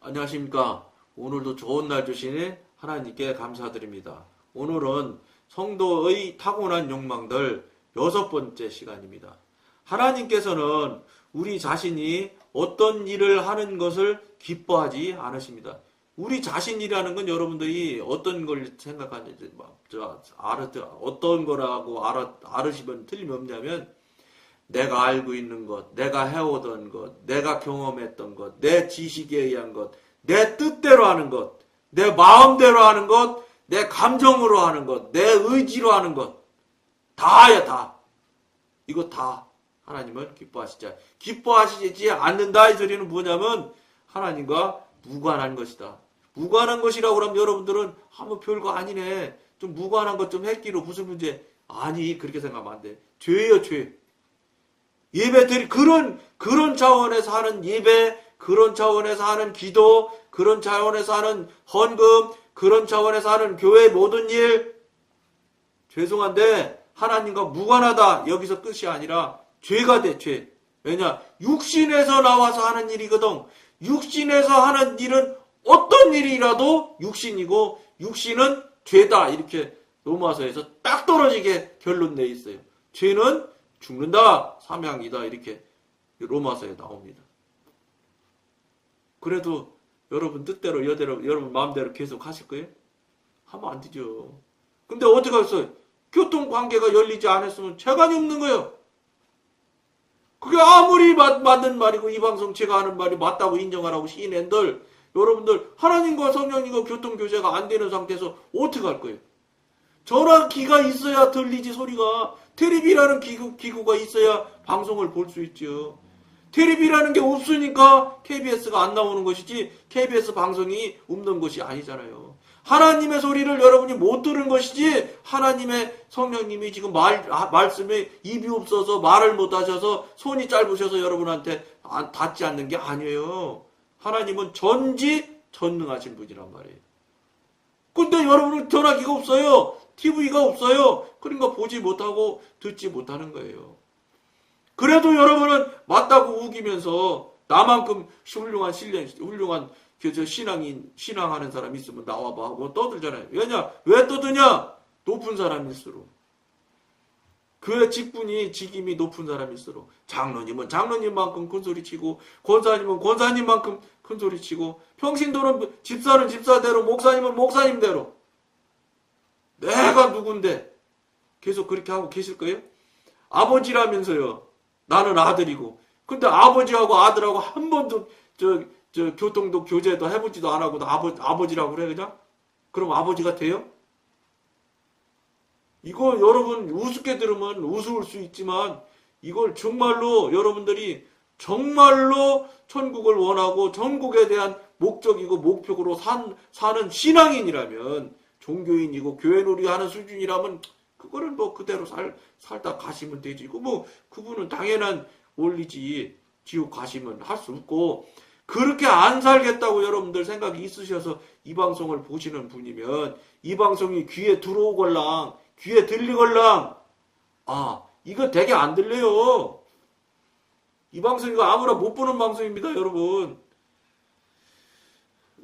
안녕하십니까. 오늘도 좋은 날 주시니 하나님께 감사드립니다. 오늘은 성도의 타고난 욕망들 여섯 번째 시간입니다. 하나님께서는 우리 자신이 어떤 일을 하는 것을 기뻐하지 않으십니다. 우리 자신이라는 건 여러분들이 어떤 걸 생각하는지 어떤 거라고 알아, 알으시면 틀림없냐면 내가 알고 있는 것, 내가 해오던 것, 내가 경험했던 것, 내 지식에 의한 것, 내 뜻대로 하는 것, 내 마음대로 하는 것, 내 감정으로 하는 것, 내 의지로 하는 것. 다야, 다. 이거 다 하나님은 기뻐하시지, 기뻐하시지 않는다. 이 소리는 뭐냐면 하나님과 무관한 것이다. 무관한 것이라고 그러면 여러분들은 아무 별거 아니네. 좀 무관한 것 좀 했기로 무슨 문제? 아니, 그렇게 생각하면 안 돼. 죄예요, 죄. 예배들이 그런 그런 차원에서 하는 예배, 그런 차원에서 하는 기도, 그런 차원에서 하는 헌금, 그런 차원에서 하는 교회 모든 일 죄송한데 하나님과 무관하다 여기서 끝이 아니라 죄가 돼 죄. 왜냐 육신에서 나와서 하는 일이거든. 육신에서 하는 일은 어떤 일이라도 육신이고 육신은 죄다 이렇게 로마서에서 딱 떨어지게 결론 내 있어요. 죄는 죽는다, 사명이다 이렇게 로마서에 나옵니다. 그래도 여러분 뜻대로 여대로 여러분 마음대로 계속 하실 거예요? 하면 안 되죠. 근데 어떻게 하겠어요? 교통 관계가 열리지 않았으면 재간이 없는 거예요. 그게 아무리 맞, 맞는 말이고 이 방송 제가 하는 말이 맞다고 인정하라고 시인한들 여러분들 하나님과 성령님과 교통 교제가 안 되는 상태에서 어떻게 할 거예요? 전화기가 있어야 들리지 소리가 테레비라는 기구, 기구가 있어야 방송을 볼 수 있죠. 테레비라는 게 없으니까 KBS가 안 나오는 것이지 KBS 방송이 없는 것이 아니잖아요. 하나님의 소리를 여러분이 못 들은 것이지 하나님의 성령님이 지금 말 아, 말씀에 입이 없어서 말을 못 하셔서 손이 짧으셔서 여러분한테 안- 닿지 않는 게 아니에요. 하나님은 전지 전능하신 분이란 말이에요. 근데 여러분은 전화기가 없어요. TV가 없어요. 그러니까 보지 못하고 듣지 못하는 거예요. 그래도 여러분은 맞다고 우기면서 나만큼 훌륭한 신뢰, 훌륭한 그저 신앙인, 신앙하는 사람 있으면 나와봐 하고 떠들잖아요. 왜냐? 왜 떠드냐? 높은 사람일수록. 그의 직분이 직임이 높은 사람일수록 장로님은 장로님만큼 큰 소리 치고 권사님은 권사님만큼 큰 소리 치고 평신도는 집사는 집사대로 목사님은 목사님대로 내가 누군데 계속 그렇게 하고 계실 거예요? 아버지라면서요. 나는 아들이고. 근데 아버지하고 아들하고 한 번도 저, 저 교통도 교제도 해보지도 안 하고 아버, 아버지라고 그래 그냥? 그럼 아버지가 돼요? 이거 여러분 우습게 들으면 우스울 수 있지만 이걸 정말로 여러분들이 정말로 천국을 원하고 천국에 대한 목적이고 목표로 산, 사는 신앙인이라면 종교인이고 교회놀이 하는 수준이라면 그거는 뭐 그대로 살, 살다 가시면 되지. 그뭐 그분은 당연한 원리지. 지옥 가시면 할 수 없고 그렇게 안 살겠다고 여러분들 생각이 있으셔서 이 방송을 보시는 분이면 이 방송이 귀에 들어오걸랑 귀에 들리걸랑 아 이거 되게 안 들려요. 이 방송 이거 아무나 못 보는 방송입니다, 여러분.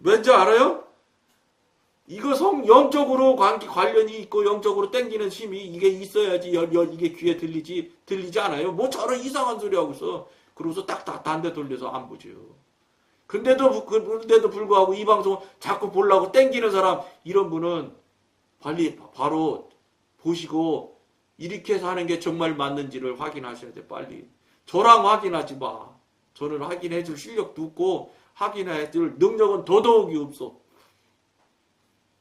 왠지 알아요? 이거 성 영적으로 관계 관련이 있고 영적으로 땡기는 힘이 이게 있어야지 열, 열 이게 귀에 들리지 들리지 않아요. 뭐 저런 이상한 소리 하고 있어. 그러고서 딱 딱 단대 돌려서 안 보죠. 근데도 부- 그- 근데도 불구하고 이 방송 자꾸 보려고 땡기는 사람 이런 분은 빨리 바로 보시고 이렇게 사는 게 정말 맞는지를 확인하셔야 돼 빨리. 저랑 확인하지 마. 저는 확인해 줄 실력도 없고 확인해 줄 능력은 더더욱이 없어.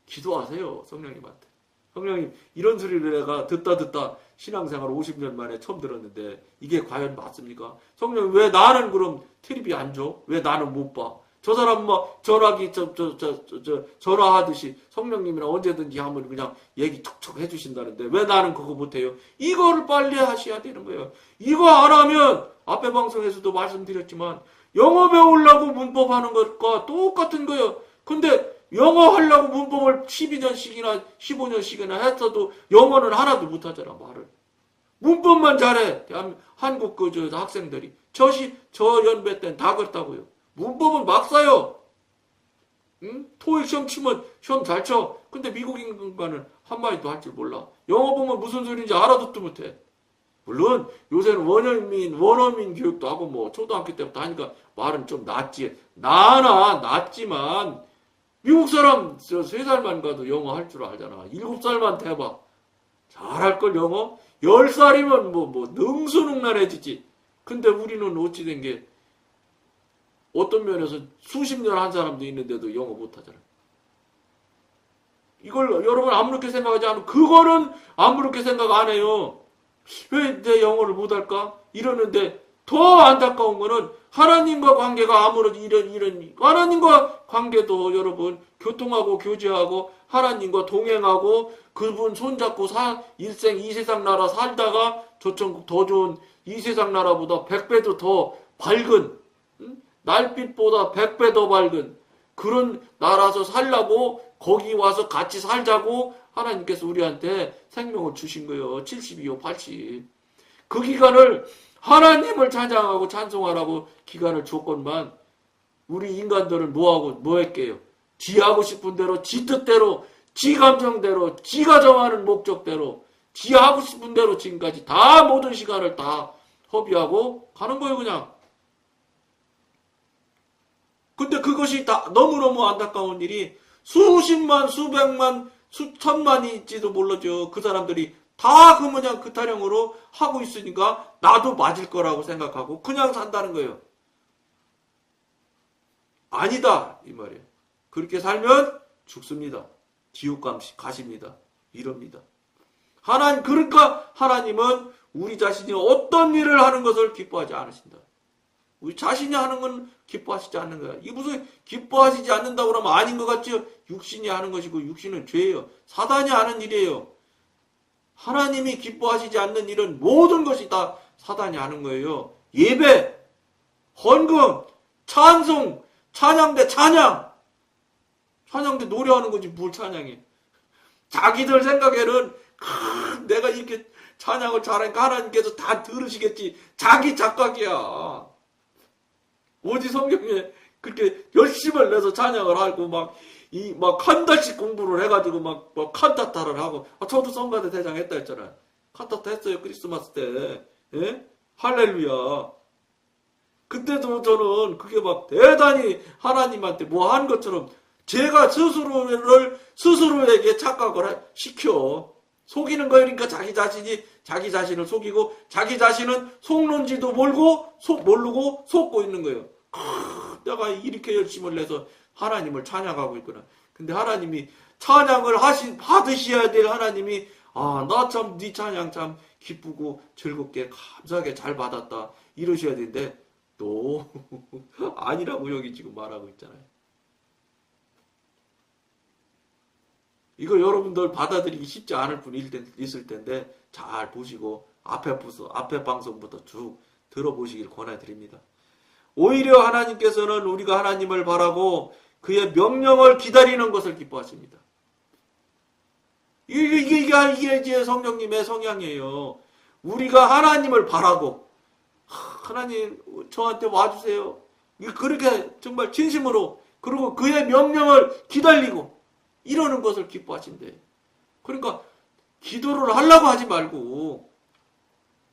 기도하세요 성령님한테. 성령님 이런 소리를 내가 듣다 듣다 신앙생활 50년 만에 처음 들었는데 이게 과연 맞습니까? 성령님 왜 나는 그럼 트립이 안 줘? 왜 나는 못 봐? 저 사람 뭐 전화기 저저저저 전화하듯이 성령님이랑 언제든지 하면 그냥 얘기 툭툭 해주신다는데 왜 나는 그거 못해요? 이거를 빨리 하셔야 되는 거예요. 이거 안 하면 앞에 방송에서도 말씀드렸지만 영어 배우려고 문법 하는 것과 똑같은 거예요. 근데 영어 하려고 문법을 12년씩이나 15년씩이나 했어도 영어는 하나도 못하잖아 말을. 문법만 잘해. 대한 한국 그저 학생들이 저시 저 연배 때는 다 그렇다고요. 문법은 막 써요. 응? 토익 시험 치면 시험 잘 쳐. 근데 미국 인간은 한 마디도 할 줄 몰라. 영어 보면 무슨 소리인지 알아듣도 못해. 물론 요새는 원어민 원어민 교육도 하고 뭐 초등학교 때부터 하니까 말은 좀 낫지. 나나 낫지만 미국 사람 저세 살만 가도 영어 할 줄 알잖아. 일곱 살만 돼봐. 잘할 걸 영어. 열 살이면 뭐 뭐 능수능란해지지. 근데 우리는 어찌 된 게 어떤 면에서 수십 년 한 사람도 있는데도 영어 못하잖아. 이걸 여러분 아무렇게 생각하지 않으면 그거는 아무렇게 생각 안 해요. 왜 내 영어를 못할까? 이러는데 더 안타까운 거는 하나님과 관계가 아무런 이런 이런 하나님과 관계도 여러분 교통하고 교제하고 하나님과 동행하고 그분 손잡고 사 일생 이 세상 나라 살다가 저천국 더 좋은 이 세상 나라보다 백 배도 더 밝은 응? 날빛보다 백배더 밝은 그런 나라서 살라고 거기 와서 같이 살자고 하나님께서 우리한테 생명을 주신 거예요. 72호 80. 그 기간을 하나님을 찬양하고 찬송하라고 기간을 줬건만 우리 인간들은 뭐하고 뭐 했게요? 지 하고 싶은 대로 지 뜻대로 지 감정대로 지가 정하는 목적대로 지 하고 싶은 대로 지금까지 다 모든 시간을 다 허비하고 가는 거예요 그냥 근데 그것이 다 너무너무 안타까운 일이 수십만 수백만 수천만이지도 몰라죠 그 사람들이 다그 뭐냐 그 타령으로 하고 있으니까 나도 맞을 거라고 생각하고 그냥 산다는 거예요. 아니다 이 말이에요. 그렇게 살면 죽습니다. 지옥 가십니다. 이럽니다. 하나님 그러니까 하나님은 우리 자신이 어떤 일을 하는 것을 기뻐하지 않으신다. 우리 자신이 하는 건 기뻐하시지 않는 거야. 이 무슨 기뻐하시지 않는다고 그러면 아닌 것 같죠? 육신이 하는 것이고 육신은 죄예요. 사단이 하는 일이에요. 하나님이 기뻐하시지 않는 일은 모든 것이 다 사단이 하는 거예요. 예배, 헌금, 찬송, 찬양대 찬양. 찬양대 노래하는 거지 뭘 찬양해. 자기들 생각에는 크, 내가 이렇게 찬양을 잘하니까 하나님께서 다 들으시겠지. 자기 착각이야. 어디 성경에 그렇게 열심을 내서 찬양을 하고 막 이 막 한 달씩 공부를 해가지고 막, 막 칸타타를 하고 아, 저도 성가대 대장 했다 했잖아요. 칸타타 했어요 크리스마스 때. 예? 할렐루야. 그때도 저는 그게 막 대단히 하나님한테 뭐 한 것처럼 제가 스스로를 스스로에게 착각을 시켜 속이는 거니까 자기 자신이 자기 자신을 속이고 자기 자신은 속는지도 모르고 속 모르고 속고 있는 거예요. 크, 내가 이렇게 열심을 내서 하나님을 찬양하고 있구나. 근데 하나님이 찬양을 하시 받으셔야 될 하나님이 아 나 참 네 찬양 참 기쁘고 즐겁게 감사하게 잘 받았다 이러셔야 되는데 또 아니라고 여기 지금 말하고 있잖아요. 이거 여러분들 받아들이기 쉽지 않을 분 있을 텐데 잘 보시고 앞에 부서 앞에 방송부터 쭉 들어보시길 권해드립니다. 오히려 하나님께서는 우리가 하나님을 바라고 그의 명령을 기다리는 것을 기뻐하십니다. 이게, 이게, 이게, 이게 성령님의 성향이에요. 우리가 하나님을 바라고, 하나님, 저한테 와주세요. 그렇게 정말 진심으로, 그리고 그의 명령을 기다리고, 이러는 것을 기뻐하신대. 그러니까, 기도를 하려고 하지 말고,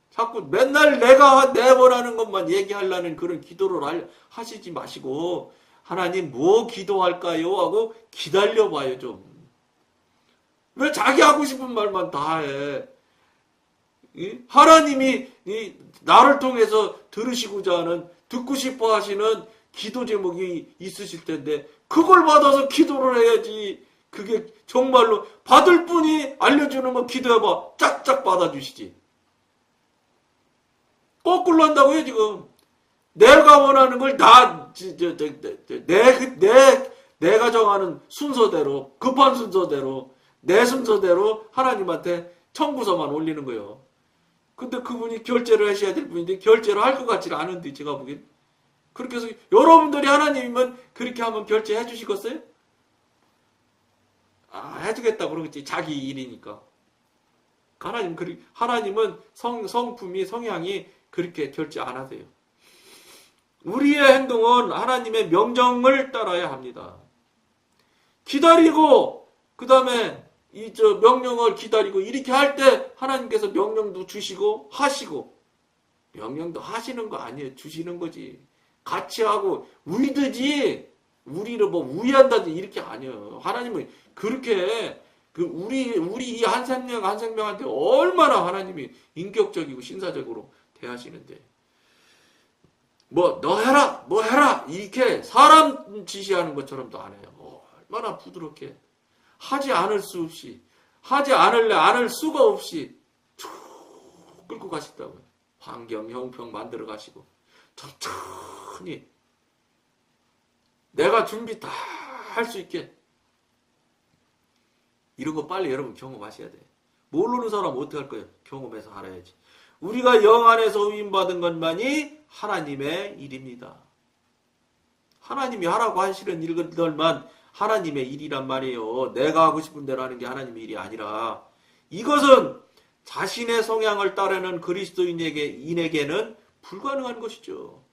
자꾸 맨날 내가 내 원하는 것만 얘기하려는 그런 기도를 하시지 마시고 하나님 뭐 기도할까요? 하고 기다려봐요 좀. 왜 자기 하고 싶은 말만 다 해? 하나님이 나를 통해서 들으시고자 하는 듣고 싶어 하시는 기도 제목이 있으실 텐데 그걸 받아서 기도를 해야지. 그게 정말로 받을 분이 알려주는 거 기도해봐. 짝짝 받아주시지. 거꾸로 한다고요, 지금. 내가 원하는 걸 나, 내, 내, 내가 정하는 순서대로, 급한 순서대로, 내 순서대로 하나님한테 청구서만 올리는 거예요. 근데 그분이 결제를 하셔야 될 분인데 결제를 할 것 같지는 않은데 제가 보기엔. 그렇게 해서 여러분들이 하나님이면 그렇게 하면 결제해 주시겠어요? 아, 해주겠다 그러겠지. 자기 일이니까. 하나님, 하나님은 성, 성품이, 성향이 그렇게 결제 안 하세요. 우리의 행동은 하나님의 명령을 따라야 합니다. 기다리고 그 다음에 이 저 명령을 기다리고 이렇게 할 때 하나님께서 명령도 주시고 하시고 명령도 하시는 거 아니에요. 주시는 거지. 같이 하고 우리듯이 우리를 뭐 우위한다든지 이렇게 아니에요. 하나님은 그렇게 그 우리 우리 이 한 생명 한 생명한테 얼마나 하나님이 인격적이고 신사적으로 대하시는데 뭐 너 해라 뭐 해라 이렇게 사람 지시하는 것처럼도 안 해요. 뭐 얼마나 부드럽게 하지 않을 수 없이 하지 않을래 않을 수가 없이 쭉 끌고 가신다고요. 환경 형평 만들어 가시고 천천히 내가 준비 다 할 수 있게 이런 거 빨리 여러분 경험하셔야 돼. 모르는 사람 어떻게 할 거예요? 경험해서 알아야지. 우리가 영 안에서 위임받은 것만이 하나님의 일입니다. 하나님이 하라고 하시는 일들만 하나님의 일이란 말이에요. 내가 하고 싶은 대로 하는 게 하나님의 일이 아니라 이것은 자신의 성향을 따르는 그리스도인에게 인에게는 불가능한 것이죠.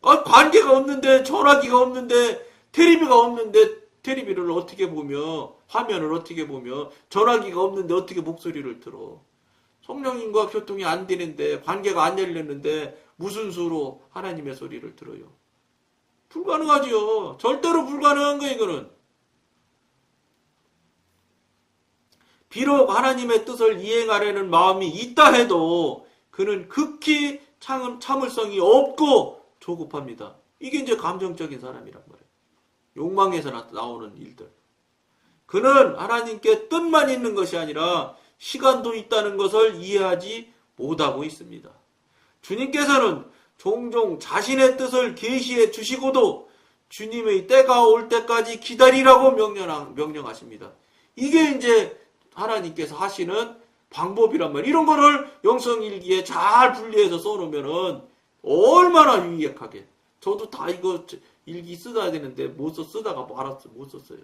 아, 관계가 없는데 전화기가 없는데 테레비가 없는데 테레비를 어떻게 보며 화면을 어떻게 보며 전화기가 없는데 어떻게 목소리를 들어? 성령님과 교통이 안 되는데 관계가 안 열렸는데 무슨 수로 하나님의 소리를 들어요? 불가능하지요. 절대로 불가능한 거예요, 이거는. 비록 하나님의 뜻을 이행하려는 마음이 있다 해도 그는 극히 참, 참을성이 없고 조급합니다. 이게 이제 감정적인 사람이란 말이에요. 욕망에서 나- 나오는 일들. 그는 하나님께 뜻만 있는 것이 아니라 시간도 있다는 것을 이해하지 못하고 있습니다. 주님께서는 종종 자신의 뜻을 계시해 주시고도 주님의 때가 올 때까지 기다리라고 명령, 명령하 십니다. 이게 이제 하나님께서 하시는 방법이란 말이에요. 이런 거를 영성일기에 잘 분리해서 써놓으면은 얼마나 유익하게. 저도 다 이거 일기 쓰다 되는데 못 써, 쓰다가 말았어. 못 썼어요.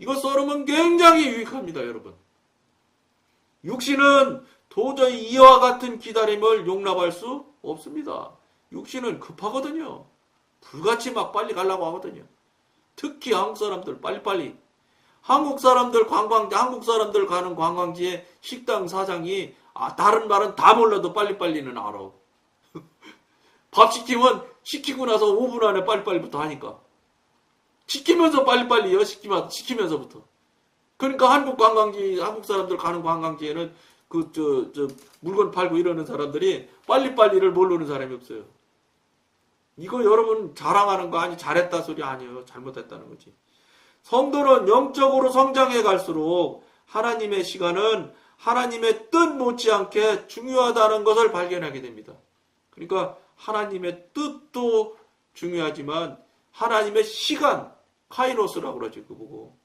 이거 써놓으면 굉장히 유익합니다, 여러분. 육신은 도저히 이와 같은 기다림을 용납할 수 없습니다. 육신은 급하거든요. 불같이 막 빨리 가려고 하거든요. 특히 한국 사람들 빨리빨리. 한국 사람들 관광지, 한국 사람들 가는 관광지에 식당 사장이 아, 다른 말은 다 몰라도 빨리빨리는 알아. 밥 시키면 시키고 나서 5분 안에 빨리빨리부터 하니까. 시키면서 빨리빨리요, 시키면, 시키면서부터. 그러니까 한국 관광지, 한국 사람들 가는 관광지에는 그, 저, 저, 물건 팔고 이러는 사람들이 빨리빨리를 모르는 사람이 없어요. 이거 여러분 자랑하는 거 아니, 잘했다 소리 아니에요. 잘못했다는 거지. 성도는 영적으로 성장해 갈수록 하나님의 시간은 하나님의 뜻 못지않게 중요하다는 것을 발견하게 됩니다. 그러니까 하나님의 뜻도 중요하지만 하나님의 시간, 카이로스라고 그러죠. 그 보고.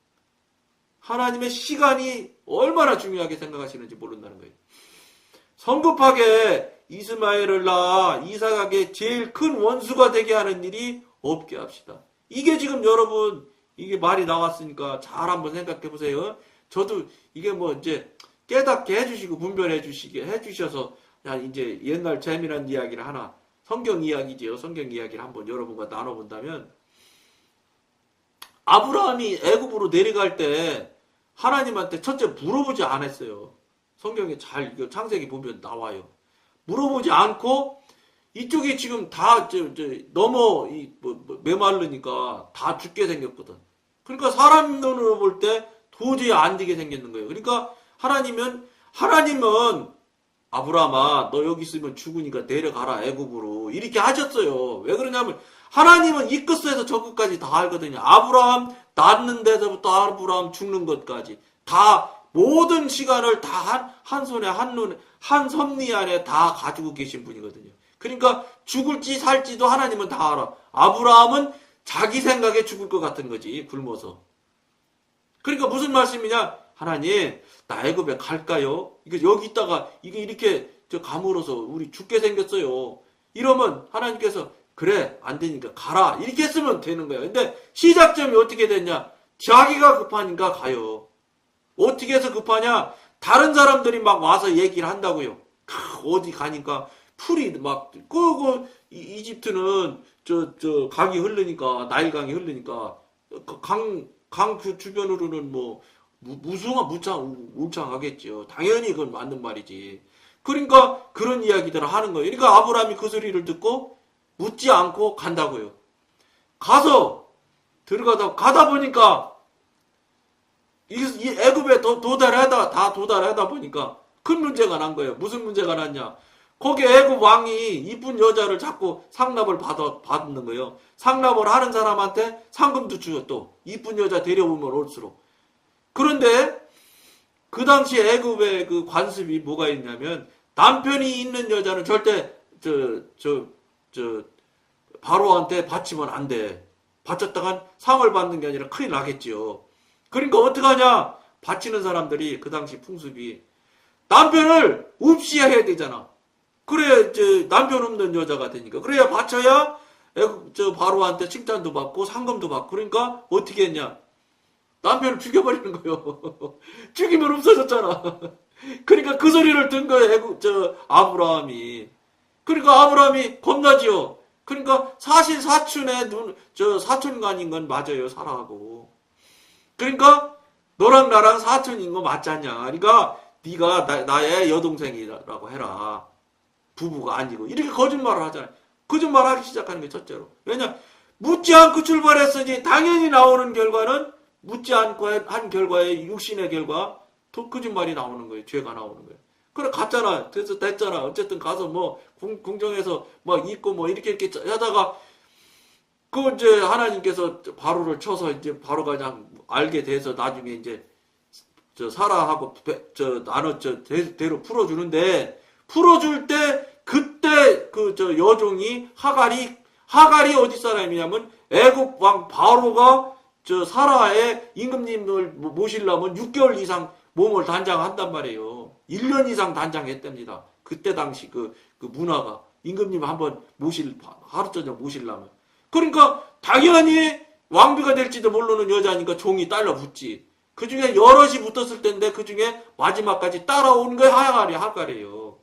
하나님의 시간이 얼마나 중요하게 생각하시는지 모른다는 거예요. 성급하게 이스마엘을 낳아 이삭에게 제일 큰 원수가 되게 하는 일이 없게 합시다. 이게 지금 여러분 이게 말이 나왔으니까 잘 한번 생각해 보세요. 저도 이게 뭐 이제 깨닫게 해주시고 분별해 주시게 해주셔서 야 이제 옛날 재미난 이야기를 하나 성경 이야기지요. 성경 이야기를 한번 여러분과 나눠본다면 아브라함이 애굽으로 내려갈 때 하나님한테 첫째 물어보지 않았어요. 성경에 잘 창세기 보면 나와요. 물어보지 않고 이쪽이 지금 다 저, 저, 넘어 이, 뭐, 뭐, 메말르니까 다 죽게 생겼거든. 그러니까 사람 눈으로 볼 때 도저히 안 되게 생겼는 거예요. 그러니까 하나님은 하나님은 아브라함아 너 여기 있으면 죽으니까 내려가라 애굽으로 이렇게 하셨어요. 왜 그러냐면 하나님은 이 끝에서 저 끝까지 다 알거든요. 아브라함 낳는 데서부터 아브라함 죽는 것까지 다 모든 시간을 다한 한 손에 한 눈에 한 섭리 안에 다 가지고 계신 분이거든요. 그러니까 죽을지 살지도 하나님은 다 알아. 아브라함은 자기 생각에 죽을 것 같은 거지 굶어서. 그러니까 무슨 말씀이냐? 하나님 나 애굽에 갈까요? 이거 여기 있다가 이게 이렇게 저 감으로서 우리 죽게 생겼어요. 이러면 하나님께서 그래 안 되니까 가라 이렇게 했으면 되는 거야. 근데 시작점이 어떻게 됐냐? 자기가 급하니까 가요. 어떻게 해서 급하냐? 다른 사람들이 막 와서 얘기를 한다고요. 크, 어디 가니까 풀이 막 끄고 이- 이집트는 저 저 강이 흐르니까 나일강이 흐르니까 강, 강 그 주변으로는 뭐, 무- 무숭아, 무창, 울창하겠죠. 당연히 그건 맞는 말이지. 그러니까 그런 이야기들을 하는 거예요. 그러니까 아브라함이 그 소리를 듣고 묻지 않고 간다고요. 가서 들어가다 가다 보니까 이, 이 애굽에 도, 도달하다 다 도달하다 보니까 큰 문제가 난 거예요. 무슨 문제가 났냐? 거기 애굽 왕이 이쁜 여자를 자꾸 상납을 받아 받는 거예요. 상납을 하는 사람한테 상금도 주요 또 이쁜 여자 데려오면 올수록. 그런데 그 당시 애굽의 그 관습이 뭐가 있냐면 남편이 있는 여자는 절대 저 저 저 바로한테 바치면 안 돼. 바쳤다간 상을 받는 게 아니라 큰일 나겠지요. 그러니까 어떡하냐? 바치는 사람들이 그 당시 풍습이 남편을 없이해야 되잖아. 그래, 저, 남편 없는 여자가 되니까. 그래야 바쳐야, 저, 바로한테 칭찬도 받고, 상금도 받고. 그러니까, 어떻게 했냐. 남편을 죽여버리는 거요. 죽이면 없어졌잖아. 그러니까 그 소리를 든 거예요, 애국, 저, 아브라함이. 그러니까 아브라함이 겁나지요. 그러니까 사실 사촌의 눈, 저, 사촌간인 건 맞아요, 사라하고. 그러니까, 너랑 나랑 사촌인 거 맞잖냐. 그러니까, 네가 나, 나의 여동생이라고 해라. 부부가 아니고 이렇게 거짓말을 하잖아요. 거짓말 하기 시작하는 게 첫째로. 왜냐 묻지 않고 출발했으니 당연히 나오는 결과는 묻지 않고 한 결과의 육신의 결과 더 거짓말이 나오는 거예요. 죄가 나오는 거예요. 그래 갔잖아. 됐어 됐잖아. 어쨌든 가서 뭐 궁, 궁정에서 막 있고 뭐 이렇게 이렇게 하다가 그 이제 하나님께서 바로를 쳐서 이제 바로가 그냥 알게 돼서 나중에 이제 저 사라하고 배- 저 나눠 저 대, 대로 풀어주는데 풀어줄 때 그때 그 저 여종이 하갈이 하갈이 어디 사람이냐면 애굽 왕 바로가 저 사라의 임금님을 모- 모시려면 6개월 이상 몸을 단장한단 말이에요. 1년 이상 단장했답니다. 그때 당시 그, 그 문화가 임금님 한번 모실 하루 저녁 모시려면 그러니까 당연히 왕비가 될지도 모르는 여자니까 종이 딸려 붙지. 그 중에 여럿이 붙었을 텐데 그 중에 마지막까지 따라오는 게 하갈이 하갈이에요.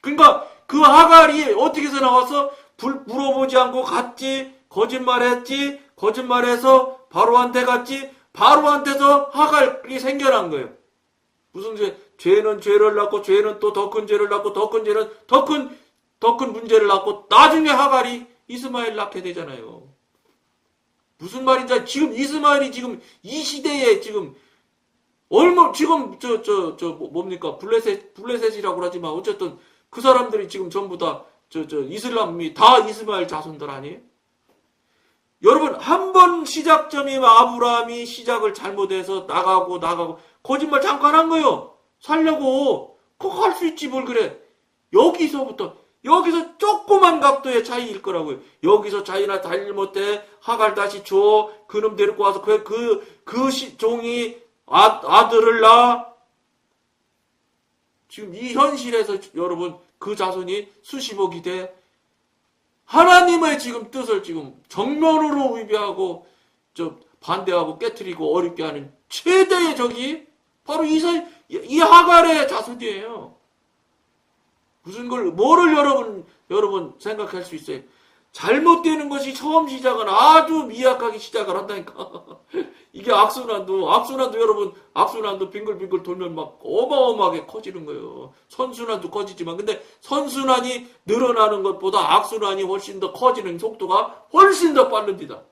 그러니까 그 하갈이 어떻게 해서 나와서 불 물어보지 않고 갔지 거짓말했지 거짓말해서 바로한테 갔지 바로한테서 하갈이 생겨난 거예요. 무슨 죄? 죄는 죄를 낳고 죄는 또 더 큰 죄를 낳고 더 큰 죄는 더 큰 더 큰 문제를 낳고 나중에 하갈이 이스마엘 낳게 되잖아요. 무슨 말인지 지금 이스마엘이 지금 이 시대에 지금 얼마 지금 저 저저 뭡니까 블레셋 블레셋이라고 하지만 어쨌든 그 사람들이 지금 전부 다 저 저 이슬람이 다 이스마엘 자손들 아니에요? 여러분 한 번 시작점이 아브라함이 시작을 잘못해서 나가고 나가고 거짓말 잠깐 한 거요. 살려고 그거 할수 있지 뭘 그래. 여기서부터 여기서 조그만 각도의 차이일 거라고요. 여기서 자기나 잘못해 하갈 다시 줘 그놈 데리고 와서 그그그 그 시- 종이 아, 아들을 낳아 지금 이 현실에서 여러분 그 자손이 수십억이 돼 하나님의 지금 뜻을 지금 정면으로 위배하고 저 반대하고 깨뜨리고 어렵게 하는 최대의 적이 바로 이, 사- 이 하갈의 자손이에요. 무슨 걸 뭐를 여러분 여러분 생각할 수 있어요? 잘못되는 것이 처음 시작은 아주 미약하게 시작을 한다니까. 이게 악순환도 악순환도 여러분 악순환도 빙글빙글 돌면 막 어마어마하게 커지는 거예요. 선순환도 커지지만 근데 선순환이 늘어나는 것보다 악순환이 훨씬 더 커지는 속도가 훨씬 더 빠릅니다.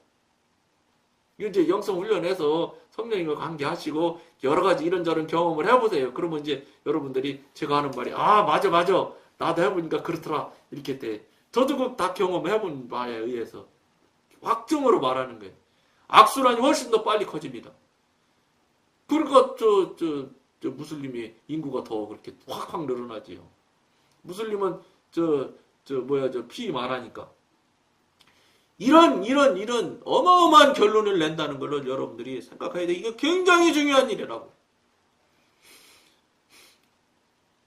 이제 영성 훈련해서 성령님과 관계하시고 여러 가지 이런저런 경험을 해보세요. 그러면 이제 여러분들이 제가 하는 말이 아 맞아 맞아 나도 해보니까 그렇더라 이렇게 돼. 저도 그다 경험해본 바에 의해서 확정으로 말하는 거예요. 악순환이 훨씬 더 빨리 커집니다. 그러니까 저, 저, 저 무슬림이 인구가 더 그렇게 확확 늘어나지요. 무슬림은 저, 저 뭐야 저 피 많으니까. 이런 이런 이런 어마어마한 결론을 낸다는 걸 여러분들이 생각해야 돼. 이게 굉장히 중요한 일이라고.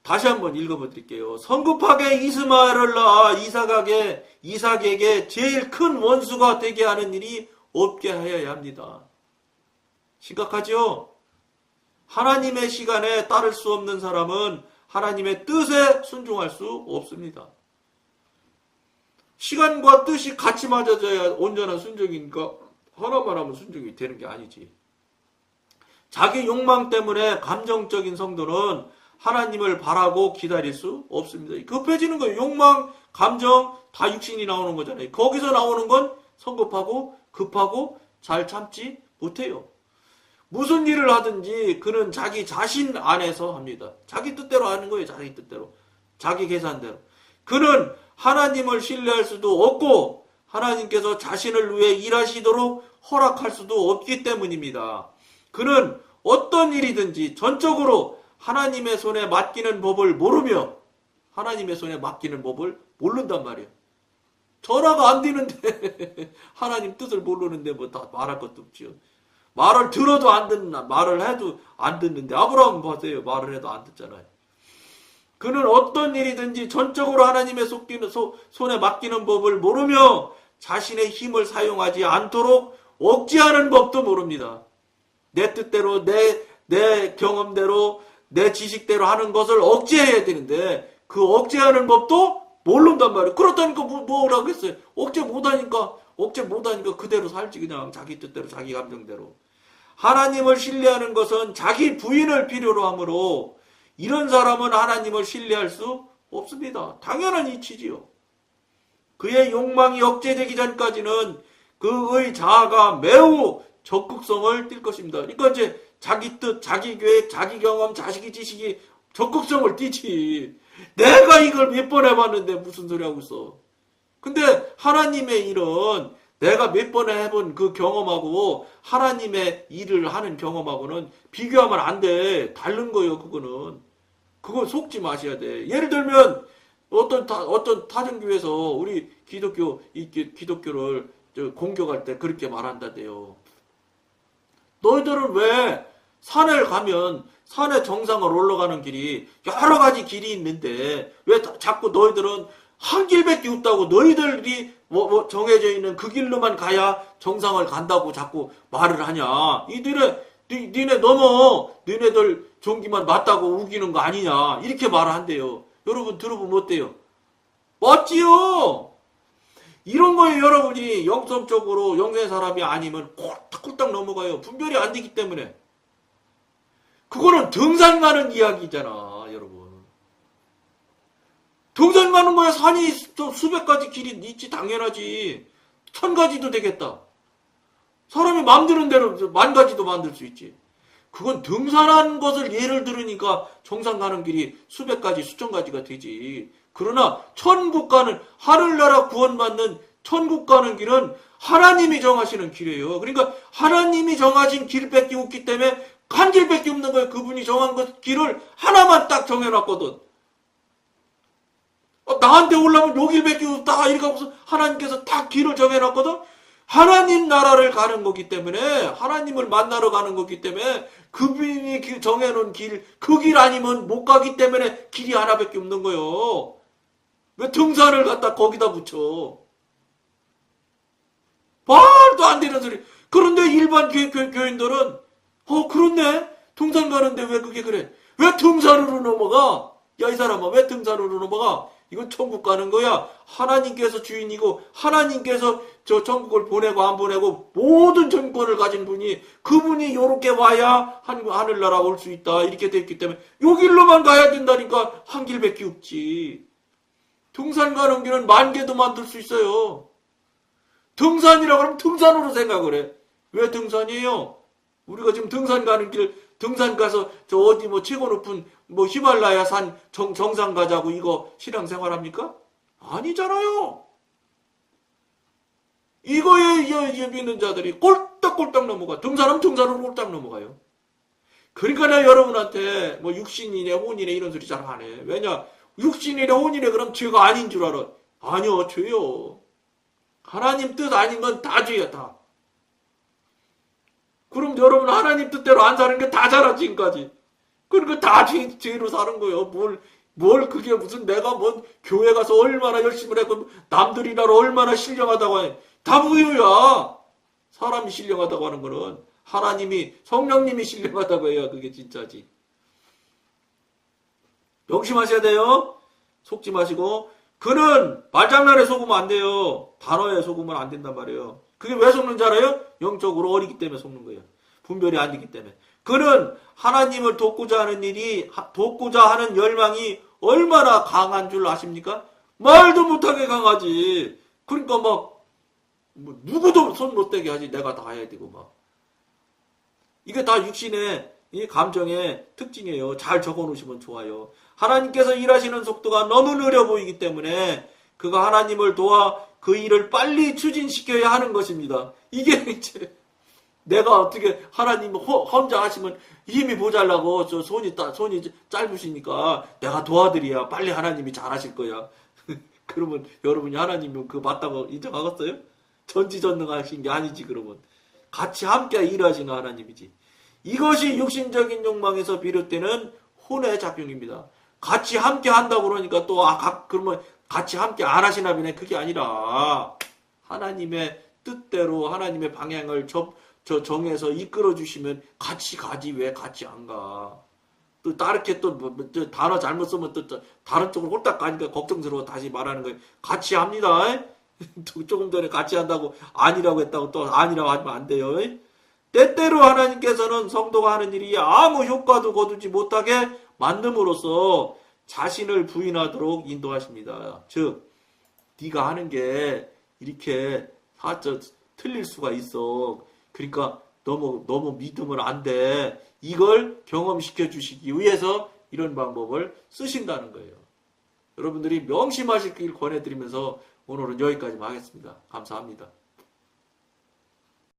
다시 한번 읽어드릴게요. 성급하게 이스마엘을 낳아 이삭에게 이삭에게 제일 큰 원수가 되게 하는 일이 없게 하여야 합니다. 심각하죠? 하나님의 시간에 따를 수 없는 사람은 하나님의 뜻에 순종할 수 없습니다. 시간과 뜻이 같이 맞아져야 온전한 순종이니까 하나만 하면 순종이 되는 게 아니지. 자기 욕망 때문에 감정적인 성도는 하나님을 바라고 기다릴 수 없습니다. 급해지는 거예요. 욕망, 감정 다 육신이 나오는 거잖아요. 거기서 나오는 건 성급하고 급하고 잘 참지 못해요. 무슨 일을 하든지 그는 자기 자신 안에서 합니다. 자기 뜻대로 하는 거예요. 자기 뜻대로. 자기 계산대로. 그는 하나님을 신뢰할 수도 없고 하나님께서 자신을 위해 일하시도록 허락할 수도 없기 때문입니다. 그는 어떤 일이든지 전적으로 하나님의 손에 맡기는 법을 모르며 하나님의 손에 맡기는 법을 모른단 말이에요. 전화가 안 되는데 하나님 뜻을 모르는데 뭐 다 말할 것도 없지요. 말을 들어도 안 듣나 말을 해도 안 듣는데 아브라함 보세요 말을 해도 안 듣잖아요. 그는 어떤 일이든지 전적으로 하나님의 속기는, 소, 손에 맡기는 법을 모르며 자신의 힘을 사용하지 않도록 억지하는 법도 모릅니다. 내 뜻대로 내, 내 경험대로 내 지식대로 하는 것을 억제해야 되는데 그 억제하는 법도 모른단 말이에요. 그렇다니까 뭐, 뭐라고 했어요. 억제 못하니까 억제 못하니까 그대로 살지 그냥 자기 뜻대로 자기 감정대로. 하나님을 신뢰하는 것은 자기 부인을 필요로 하므로 이런 사람은 하나님을 신뢰할 수 없습니다. 당연한 이치지요. 그의 욕망이 억제되기 전까지는 그의 자아가 매우 적극성을 띌 것입니다. 그러니까 이제 자기 뜻, 자기 계획, 자기 경험, 자식이 지식이 적극성을 띠지. 내가 이걸 몇 번 해봤는데 무슨 소리 하고 있어. 근데 하나님의 일은 내가 몇 번 해본 그 경험하고 하나님의 일을 하는 경험하고는 비교하면 안 돼. 다른 거예요, 그거는. 그거 속지 마셔야 돼. 예를 들면 어떤 타, 어떤 타종교에서 우리 기독교 이 기- 기독교를 저 공격할 때 그렇게 말한다대요. 너희들은 왜 산을 가면 산의 정상을 올라가는 길이 여러 가지 길이 있는데 왜 다- 자꾸 너희들은 한 길밖에 없다고 너희들이 뭐, 뭐 정해져 있는 그 길로만 가야 정상을 간다고 자꾸 말을 하냐? 이들의 니, 니네 넘어 니네들 종기만 맞다고 우기는 거 아니냐? 이렇게 말을 한대요. 여러분 들어보면 어때요? 맞지요? 이런 거에 여러분이 영성적으로 영의 사람이 아니면 콜딱콜딱 넘어가요. 분별이 안 되기 때문에. 그거는 등산 가는 이야기잖아, 여러분. 등산 가는 거야 산이 수- 수백 가지 길이 있지 당연하지. 천 가지도 되겠다. 사람이 마음대로 대로 만 가지도 만들 수 있지. 그건 등산하는 것을 예를 들으니까 정상 가는 길이 수백 가지, 수천 가지가 되지. 그러나 천국 가는 하늘나라 구원받는 천국 가는 길은 하나님이 정하시는 길이에요. 그러니까 하나님이 정하신 길밖에 없기 때문에 한 길밖에 없는 거예요. 그분이 정한 것 길을 하나만 딱 정해놨거든. 어, 나한테 올라면 요 길밖에 없다 이렇게 하고서 하나님께서 딱 길을 정해놨거든. 하나님 나라를 가는 거기 때문에 하나님을 만나러 가는 거기 때문에 그분이 길 정해놓은 길 그 길 아니면 못 가기 때문에 길이 하나밖에 없는 거요. 왜 등산을 갖다 거기다 붙여? 말도 안 되는 소리. 그런데 일반 교, 교, 교인들은 어 그렇네. 등산 가는데 왜 그게 그래? 왜 등산으로 넘어가? 야 이 사람아 왜 등산으로 넘어가? 이건 천국 가는 거야. 하나님께서 주인이고 하나님께서 저 천국을 보내고 안 보내고 모든 전권을 가진 분이 그분이 요렇게 와야 한, 하늘나라 올 수 있다. 이렇게 돼 있기 때문에 요 길로만 가야 된다니까 한 길밖에 없지. 등산 가는 길은 만 개도 만들 수 있어요. 등산이라 그러면 등산으로 생각을 해. 왜 등산이에요? 우리가 지금 등산 가는 길, 등산 가서 저 어디 뭐 최고 높은 뭐 히말라야 산 정, 정상 가자고 이거 신앙생활 합니까? 아니잖아요. 이거에 이- 이 믿는 자들이 꼴딱꼴딱 넘어가. 등산하면 등산으로 꼴딱 넘어가요. 그러니까 내가 여러분한테 뭐 육신이네 혼이네 이런 소리 잘 안 해. 왜냐? 육신이네 혼이네 그럼 죄가 아닌 줄 알아. 아니요 죄요. 하나님 뜻 아닌 건 다 죄야 다. 그럼 여러분 하나님 뜻대로 안 사는 게다 잘하 지금까지. 그러니까 다 죄, 죄로 사는 거예요. 뭘, 뭘 그게 무슨 내가 뭔 교회 가서 얼마나 열심히 했고 남들이 나를 얼마나 신령하다고 해. 다 무효야. 사람이 신령하다고 하는 거는 하나님이 성령님이 신령하다고 해야 그게 진짜지. 명심하셔야 돼요. 속지 마시고 그는 말장난에 속으면 안 돼요. 단어에 속으면 안 된단 말이에요. 그게 왜 속는 줄 알아요? 영적으로 어리기 때문에 속는 거예요. 분별이 안 되기 때문에. 그는 하나님을 돕고자 하는 일이, 하- 돕고자 하는 열망이 얼마나 강한 줄 아십니까? 말도 못하게 강하지. 그러니까 막, 뭐 누구도 손 못 대게 하지. 내가 다 해야 되고 막. 이게 다 육신의 이 감정의 특징이에요. 잘 적어 놓으시면 좋아요. 하나님께서 일하시는 속도가 너무 느려 보이기 때문에 그가 하나님을 도와 그 일을 빨리 추진시켜야 하는 것입니다. 이게 이제 내가 어떻게 하나님 호- 혼자 하시면 힘이 모자라고 저 손이 따, 손이 짧으시니까 내가 도와드려야 빨리 하나님이 잘하실 거야. 그러면 여러분이 하나님은 그 맞다고 인정하겠어요? 전지전능하신 게 아니지 그러면 같이 함께 일하시는 하나님이지. 이것이 육신적인 욕망에서 비롯되는 혼의 작용입니다. 같이 함께 한다고 그러니까 또, 아, 각, 그러면 같이 함께 안 하시나 보네. 그게 아니라, 하나님의 뜻대로 하나님의 방향을 저, 저 정해서 이끌어 주시면 같이 가지 왜 같이 안 가. 또 다르게 또 뭐, 뭐, 저 단어 잘못 쓰면 또, 또 다른 쪽으로 홀딱 가니까 걱정스러워 다시 말하는 거예요. 같이 합니다. 조금 전에 같이 한다고 아니라고 했다고 또 아니라고 하면 안 돼요. 때때로 하나님께서는 성도가 하는 일이 아무 효과도 거두지 못하게 만듦으로써 자신을 부인하도록 인도하십니다. 즉, 네가 하는 게 이렇게 사저 틀릴 수가 있어. 그러니까 너무 너무 믿으면 안 돼. 이걸 경험시켜 주시기 위해서 이런 방법을 쓰신다는 거예요. 여러분들이 명심하실 길 권해드리면서 오늘은 여기까지만 하겠습니다. 감사합니다.